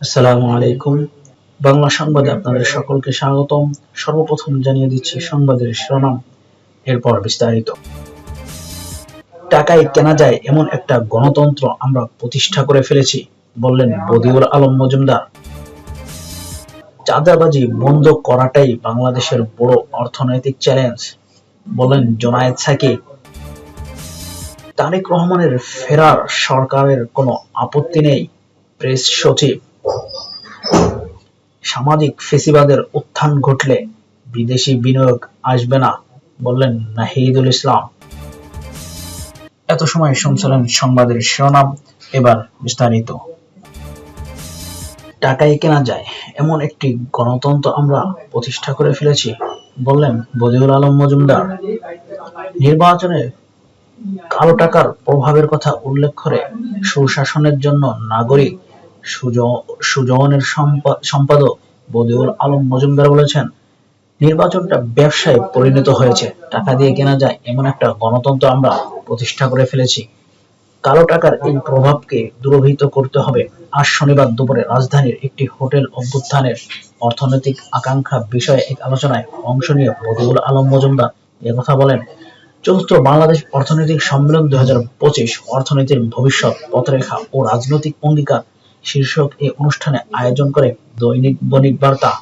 আসসালামু আলাইকুম। বাংলা সংবাদে আপনাদের সকলকে স্বাগতম। সর্বপ্রথম জানিয়ে দিচ্ছি সংবাদের শিরোনাম। এরপর বিস্তারিত। টাকায় কেনা যায় এমন একটা গণতন্ত্র আমরা প্রতিষ্ঠা করে ফেলেছি, বললেন বদিউল আলম মজুমদার। চাঁদাবাজি বন্ধ করাটাই বাংলাদেশের বড় অর্থনৈতিক চ্যালেঞ্জ বলেন জোনায়েদ সাকিব। তারেক রহমানের ফেরার সরকারের কোনো আপত্তি নেই, প্রেস সচিব। সামাজিক ফেসিবাদের উত্থান ঘটলে বিদেশি বিনিয়োগ আসবে না, বললেন নাহিদুল ইসলাম। এত সময় শুনছিলেন সংবাদের শিরোনাম, এবার বিস্তারিত। টাকায় কেনা যায়, এমন একটি গণতন্ত্র আমরা প্রতিষ্ঠা করে ফেলেছি, বললেন বদিউল আলম মজুমদার। নির্বাচনে কালো টাকার প্রভাবের কথা উল্লেখ করে সুশাসনের জন্য নাগরিক সুজনের সম্পা- সম্পাদক বদিউল আলম মজুমদার বলেছেন, নির্বাচনটা ব্যবসায় পরিণত হয়েছে। টাকা দিয়ে কেনা যায় এমন একটা গণতন্ত্র আমরা প্রতিষ্ঠা করে ফেলেছি। কালো টাকার এই প্রভাবকে দূরভূত করতে হবে আজ শনিবার দুপুরে রাজধানীর একটি হোটেল অভ্যুত্থানের অর্থনৈতিক আকাঙ্ক্ষা বিষয়ে এক আলোচনায় অংশ নিয়ে বদিউল আলম মজুমদার কথা বলেন, চতুর্থ বাংলাদেশ অর্থনৈতিক সম্মেলন দুই হাজার পঁচিশ অর্থনীতির ভবিষ্যৎ পথরেখা ও রাজনৈতিক অঙ্গীকার শীর্ষক এই অনুষ্ঠানে আয়োজন করে দৈনিক বণিক বার্তা।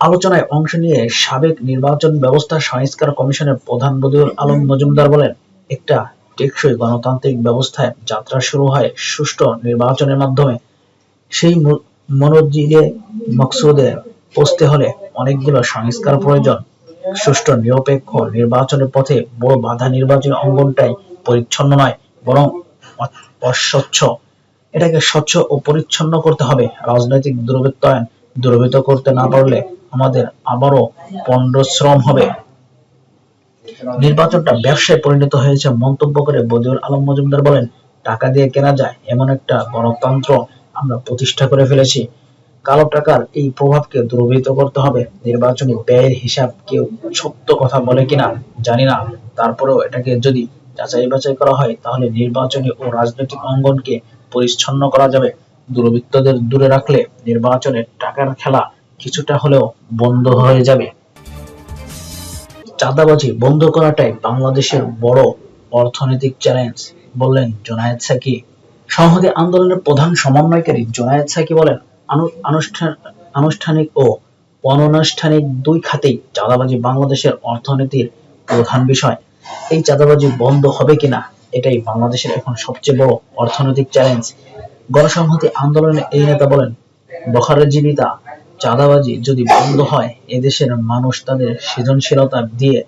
আলোচনায় অংশ নিয়ে সাবেক নির্বাচন ব্যবস্থা সংস্কার কমিশনের প্রধান বদিউল আলম মজুমদার বলেন, একটা টেকসই গণতান্ত্রিক ব্যবস্থায় যাত্রা শুরু হয় সুষ্ঠু নির্বাচনের মাধ্যমে। সেই মু- মনোজিলে মকসুদে পৌঁছতে হলে অনেকগুলো সংস্কার প্রয়োজন। সুষ্ঠু, নিরপেক্ষ নির্বাচনের পথে বড় বাধা নির্বাচনী অঙ্গনটাই পরিচ্ছন্ন নয়, বরং অস্বচ্ছ। এটাকে স্বচ্ছ ও পরিচ্ছন্ন করতে হবে। রাজনৈতিক দুর্বৃত্তায়ন দুর্বৃত্ত করতে না পারলে আমাদের আবারও পণ্ডশ্রম হবে। নির্বাচনটা ব্যবসায় পরিণত হয়েছে মন্তব্য করে বদিউল আলম মজুমদার বলেন, টাকা দিয়ে কেনা যায় এমন একটা গণতন্ত্র আমরা প্রতিষ্ঠা করে ফেলেছি। কালো টাকার এই প্রভাবকে দূরীভূত করতে হবে। নির্বাচনী ব্যয়ের হিসাব কেউ সত্য কথা বলে কিনা জানি না। তারপরেও এটাকে যদি যাচাই বাছাই করা হয়, তাহলে নির্বাচনী ও রাজনৈতিক অঙ্গনকে পরিচ্ছন্ন করা যাবে। দুর্বৃত্তদের দূরে রাখলে নির্বাচনের টাকার খেলা কিছুটা হলেও বন্ধ হয়ে যাবে। চাঁদাবাজি বন্ধ করাটাই বাংলাদেশের বড় অর্থনৈতিক চ্যালেঞ্জ বললেন জোনায়েদ সাকি। সংহতি আন্দোলনের প্রধান সমন্বয়কারী জোনায়েদ সাকি বলেন আনুষ্ঠান, আনুষ্ঠানিক ও অনানুষ্ঠানিক দুই খাতেই চাঁদাবাজি বাংলাদেশের অর্থনীতির প্রধান বিষয়। এই চাঁদাবাজি বন্ধ হবে কিনা, এটাই বাংলাদেশের এখন সবচেয়ে বড় অর্থনৈতিক চ্যালেঞ্জ গণসংহতি আন্দোলনে এই নেতা বলেন বখারজীবিতা চাঁদাবাজি যদি বন্ধ হয়, এদেশের মানুষ তাদের সৃজনশীলতা দিয়ে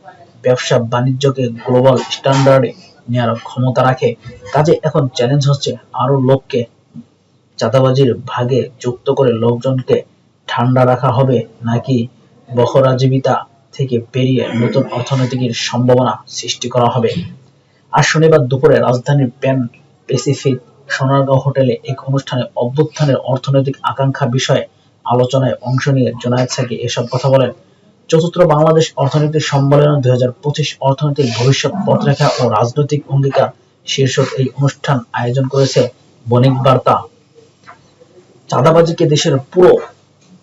ব্যবসা বাণিজ্যকে গ্লোবাল স্ট্যান্ডার্ডে নেওয়ার ক্ষমতা রাখে। কাজে এখন চ্যালেঞ্জ হচ্ছে আরও লোককে। চাঁদাবাজির ভাগে যুক্ত করে লোকজনকে ঠান্ডা রাখা হবে নাকি বখরাজীবিতা থেকে বেরিয়ে নতুন অর্থনৈতিকের সম্ভাবনা সৃষ্টি করা হবে। আজ শনিবার দুপুরে রাজধানীর প্যান প্যাসিফিক সোনারগাঁও হোটেলে এক অনুষ্ঠানে অভ্যুত্থানের অর্থনৈতিক আকাঙ্ক্ষা বিষয়ে আলোচনায় অংশ নিয়ে জোনায়েদ সাকি এসব কথা বলেন। চতুর্থ বাংলাদেশ অর্থনৈতিক সম্মেলন দুই হাজার পঁচিশ অর্থনৈতিক ভবিষ্যৎ পথরেখা ও রাজনৈতিক অঙ্গীকার শীর্ষক এই অনুষ্ঠান আয়োজন করেছে বণিক বার্তা। চাঁদাবাজিকে দেশের পুরো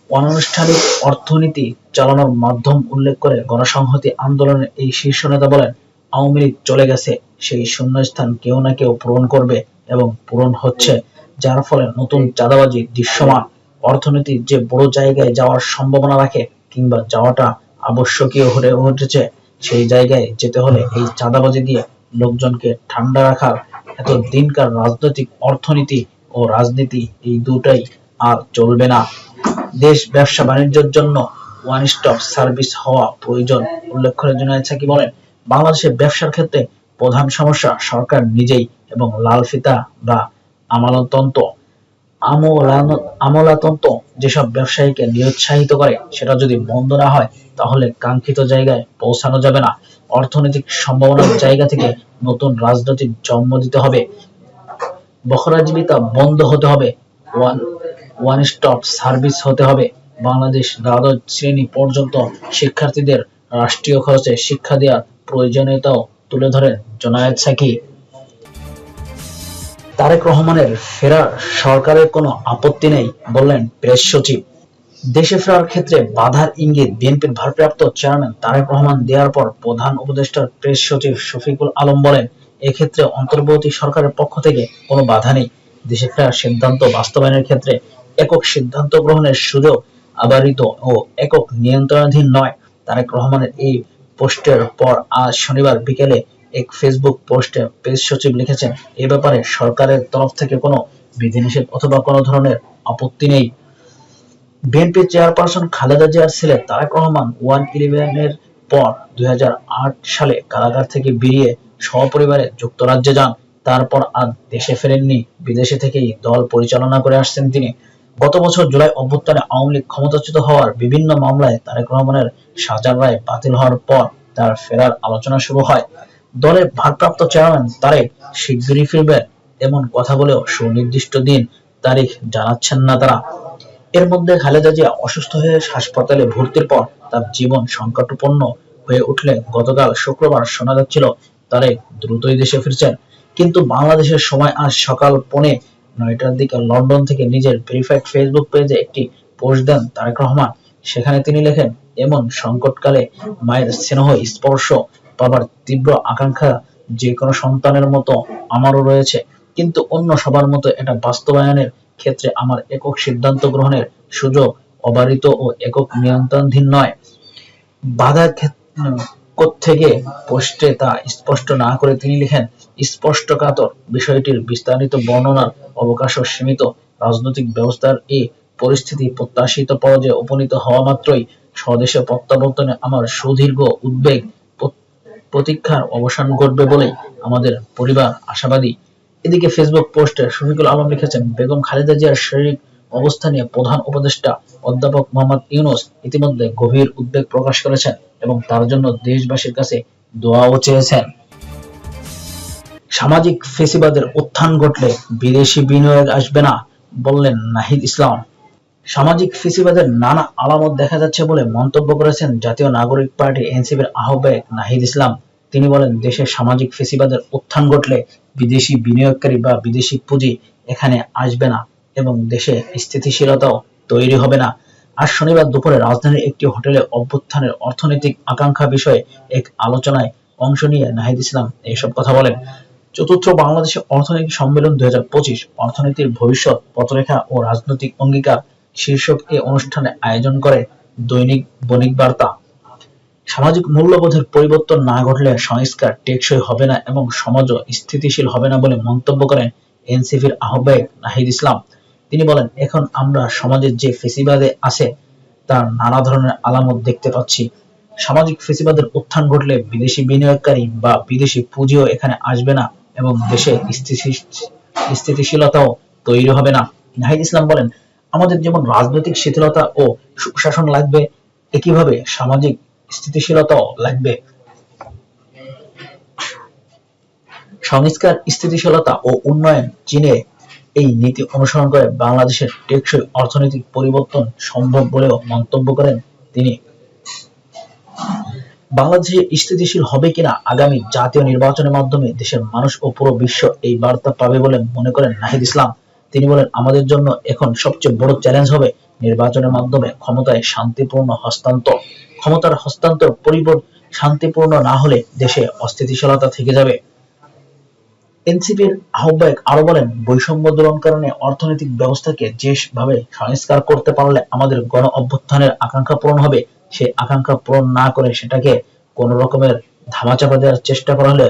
অনানুষ্ঠানিক অর্থনীতি চালানোর মাধ্যম উল্লেখ করে গণসংহতি আন্দোলনের এই শীর্ষ নেতা বলেন, আওয়ামী লীগ চলে গেছে, সেই শূন্যস্থান কেউ না কেউ পূরণ করবে এবং পূরণ হচ্ছে, যার ফলে নতুন চাঁদাবাজি দৃশ্যমান। অর্থনীতি যে বড় জায়গায় যাওয়ার সম্ভাবনা রাখে কিংবা যাওয়াটা আবশ্যকীয় হয়ে উঠেছে, সেই জায়গায় যেতে হলে এই চাঁদাবাজি দিয়ে লোকজনকে ঠান্ডা রাখার এত দিনকার রাজনৈতিক অর্থনীতি ও রাজনীতি এই দুটাই আর চলবে না। দেশ ব্যবসা বাণিজ্যের জন্য ওয়ান স্টপ সার্ভিস হওয়া প্রয়োজন উল্লেখ করে জুনায়েদ সাকি বলেন, বাংলাদেশের ব্যবসার ক্ষেত্রে প্রধান সমস্যা সরকার নিজেই এবং লাল ফিতা বা আমানতন্ত্র আমলান- আমলাতন্ত্র যেসব ব্যবসায়ীকে নিরুৎসাহিত করে, সেটা যদি বন্ধ না হয়, তাহলে কাঙ্ক্ষিত জায়গায় পৌঁছানো যাবে না। অর্থনৈতিক সম্ভাবনার জায়গা থেকে নতুন রাজনৈতিক জন্ম দিতে হবে। বখরাজীবিতা বন্ধ হতে হবে। ওয়ান ওয়ান স্টপ সার্ভিস হতে হবে। বাংলাদেশ দ্বাদশ শ্রেণি পর্যন্ত শিক্ষার্থীদের রাষ্ট্রীয় খরচে শিক্ষা দেওয়ার প্রয়োজনীয়তাও তুলে ধরেন জোনায়েদ সাকি। তারেক রহমানের ফেরার সরকারের কোনো আপত্তি নেই বললেন প্রেস সচিব। দেশে ফেরার ক্ষেত্রে বাধার ইঙ্গিত বিএনপির ভারপ্রাপ্ত চেয়ারম্যান তারেক রহমান দেওয়ার পর প্রধান উপদেষ্টার প্রেস সচিব শফিকুল আলম বলেন, এক্ষেত্রে অন্তর্বর্তী সরকারের পক্ষ থেকে কোনো বাধা নেই। দেশে ফেরার সিদ্ধান্ত বাস্তবায়নের ক্ষেত্রে একক সিদ্ধান্ত গ্রহণের সুযোগ আবারিত ও একক নিয়ন্ত্রণাধীন নয়। তারেক রহমানের এই পোস্টের পর আজ শনিবার বিকেলে এক ফেসবুক পোস্টে প্রেস সচিব লিখেছেন, এ ব্যাপারে সরকারের তরফ থেকে কোনো বিধিনিষেধ অথবা কোনো ধরনের আপত্তি নেই। বিএনপি চেয়ারপারসন খালেদা জিয়ার ছেলে তারেক রহমান ওয়ান ইলেভেনের পর দুই হাজার আট সালে কারাগার থেকে বেরিয়ে সপরিবারে যুক্তরাজ্যে যান। তারপর আর দেশে ফেরেননি, বিদেশে থেকেই দল পরিচালনা করে আসছেন তিনি। গত বছর জুলাই অভ্যুত্থানে আওয়ামী লীগ ক্ষমতাচ্যুত হওয়ার বিভিন্ন মামলায় তারেক রহমানের সাজার রায় বাতিল হওয়ার পর তার ফেরার আলোচনা শুরু হয়। দলের ভারপ্রাপ্ত চেয়ারম্যান তারেক শিগগিরই ফিরবেন। এমন কথা বলেও সুনির্দিষ্ট দিন তারিখ জানাচ্ছেন না তারা। এর মধ্যে খালেদা জিয়া অসুস্থ হয়ে হাসপাতালে ভর্তির পর তার জীবন সংকটাপন্ন হয়ে উঠলে গতকাল শুক্রবার শোনা যাচ্ছিল, তারেক দ্রুতই দেশে ফিরছেন। কিন্তু বাংলাদেশের সময় আজ সকাল পৌনে নয়টার দিকে লন্ডন থেকে নিজের ভেরিফাইড ফেসবুক পেজে একটি পোস্ট দেন তারেক রহমান। সেখানে তিনি লেখেন, এমন সংকটকালে মায়ের স্নেহ স্পর্শ পাবার তীব্র আকাঙ্ক্ষা যে কোনো সন্তানের মতো আমারও রয়েছে। কিন্তু অন্য সবার মতো এটা বাস্তবায়নের ক্ষেত্রে আমার একক সিদ্ধান্ত গ্রহণের সুযোগ অবারিত ও একক নিয়ন্ত্রণাধীন নয়। বাধা থেকে পোস্টে তা স্পষ্ট না করে তিনি লিখেন স্পষ্টকাতর বিষয়টির বিস্তারিত বর্ণনার অবকাশ সীমিত রাজনৈতিক ব্যবস্থার এই পরিস্থিতি প্রত্যাশিত পর্যায়ে উপনীত হওয়া মাত্রই স্বদেশে প্রত্যাবর্তনে আমার সুদীর্ঘ উদ্বেগ প্রতীক্ষার অবসান ঘটবে বলেই আমাদের পরিবার আশাবাদী। এদিকে ফেসবুক পোস্টে শফিকুল আলম লিখেছেন, বেগম খালেদা জিয়ার শারীরিক অবস্থা নিয়ে প্রধান উপদেষ্টা অধ্যাপক মোহাম্মদ ইউনুস ইতিমধ্যে গভীর উদ্বেগ প্রকাশ করেছেন। এবং তার জন্য দেশবাসীর কাছে দোয়াও চেয়েছেন। সামাজিক ফেসিবাদের উত্থান ঘটলে বিদেশি বিনিয়োগ আসবে না বললেন নাহিদ ইসলাম। সামাজিক ফেসিবাদের নানা আলামত দেখা যাচ্ছে বলে মন্তব্য করেছেন জাতীয় নাগরিক পার্টি এনসিপির আহ্বায়ক নাহিদ ইসলাম। তিনি বলেন, দেশে সামাজিক ফেসিবাদের উত্থান ঘটলে বিদেশি বিনিয়োগকারী বা বিদেশি পুঁজি এখানে আসবে না এবং দেশে স্থিতিশীলতাও তৈরি হবে না। আজ শনিবার দুপুরে রাজধানীর একটি হোটেলে অভ্যুত্থানের অর্থনৈতিক আকাঙ্ক্ষা বিষয়ে এক আলোচনায় অংশ নিয়ে নাহিদ ইসলাম এইসব কথা বলেন। চতুর্থ বাংলাদেশের অর্থনৈতিক সম্মেলন দুই অর্থনীতির ভবিষ্যৎ পথরেখা ও রাজনৈতিক অঙ্গীকার শীর্ষক এ অনুষ্ঠানে আয়োজন করে দৈনিক বণিক বার্তা। সামাজিক মূল্যবোধের পরিবর্তন না ঘটলে সংস্কার টেকসই হবে না এবং সমাজও স্থিতিশীল হবে না বলে মন্তব্য করেন এনসিপির আহ্বায়ক নাহিদ ইসলাম। তিনি বলেন, এখন আমরা সমাজের যে ফেসিবাদে আছে, তার নানা ধরনের আলামত দেখতে পাচ্ছি। সামাজিক ফেসিবাদের উত্থান ঘটলে বিদেশি বিনিয়োগকারী বা বিদেশি পুঁজিও এখানে আসবে না এবং দেশে স্থিতিশীলতাও তৈরি হবে না। নাহিদ ইসলাম বলেন, আমাদের যেমন রাজনৈতিক শিথিলতা ও সুশাসন লাগবে, একইভাবে সামাজিক স্থিতিশীলতাও লাগবে। সংস্কার, স্থিতিশীলতা ও উন্নয়ন চীনে এই নীতি অনুসরণ করে বাংলাদেশের টেকসই অর্থনৈতিক পরিবর্তন সম্ভব বলেও মন্তব্য করেন তিনি। বাংলাদেশে স্থিতিশীল হবে কিনা আগামী জাতীয় নির্বাচনের মাধ্যমে দেশের মানুষ ও পুরো বিশ্ব এই বার্তা পাবে বলে মনে করেন নাহিদ ইসলাম। তিনি বলেন, আমাদের জন্য এখন সবচেয়ে বড় চ্যালেঞ্জ হবে নির্বাচনের মাধ্যমে ক্ষমতায় শান্তিপূর্ণ হস্তান্তর। ক্ষমতার হস্তান্তর পরিবর্তন শান্তিপূর্ণ না হলে দেশে অস্থিতিশীলতা থেকে যাবে। এনসিপির আহ্বায়ক আরও বলেন, বৈষম্য দূরণ কারণে অর্থনৈতিক ব্যবস্থাকে যেভাবে সংস্কার করতে পারলে আমাদের গণ অভ্যুত্থানের আকাঙ্ক্ষা পূরণ হবে সে আকাঙ্ক্ষা পূরণ না করে সেটাকে কোন রকমের ধামাচাপা দেওয়ার চেষ্টা করা হলে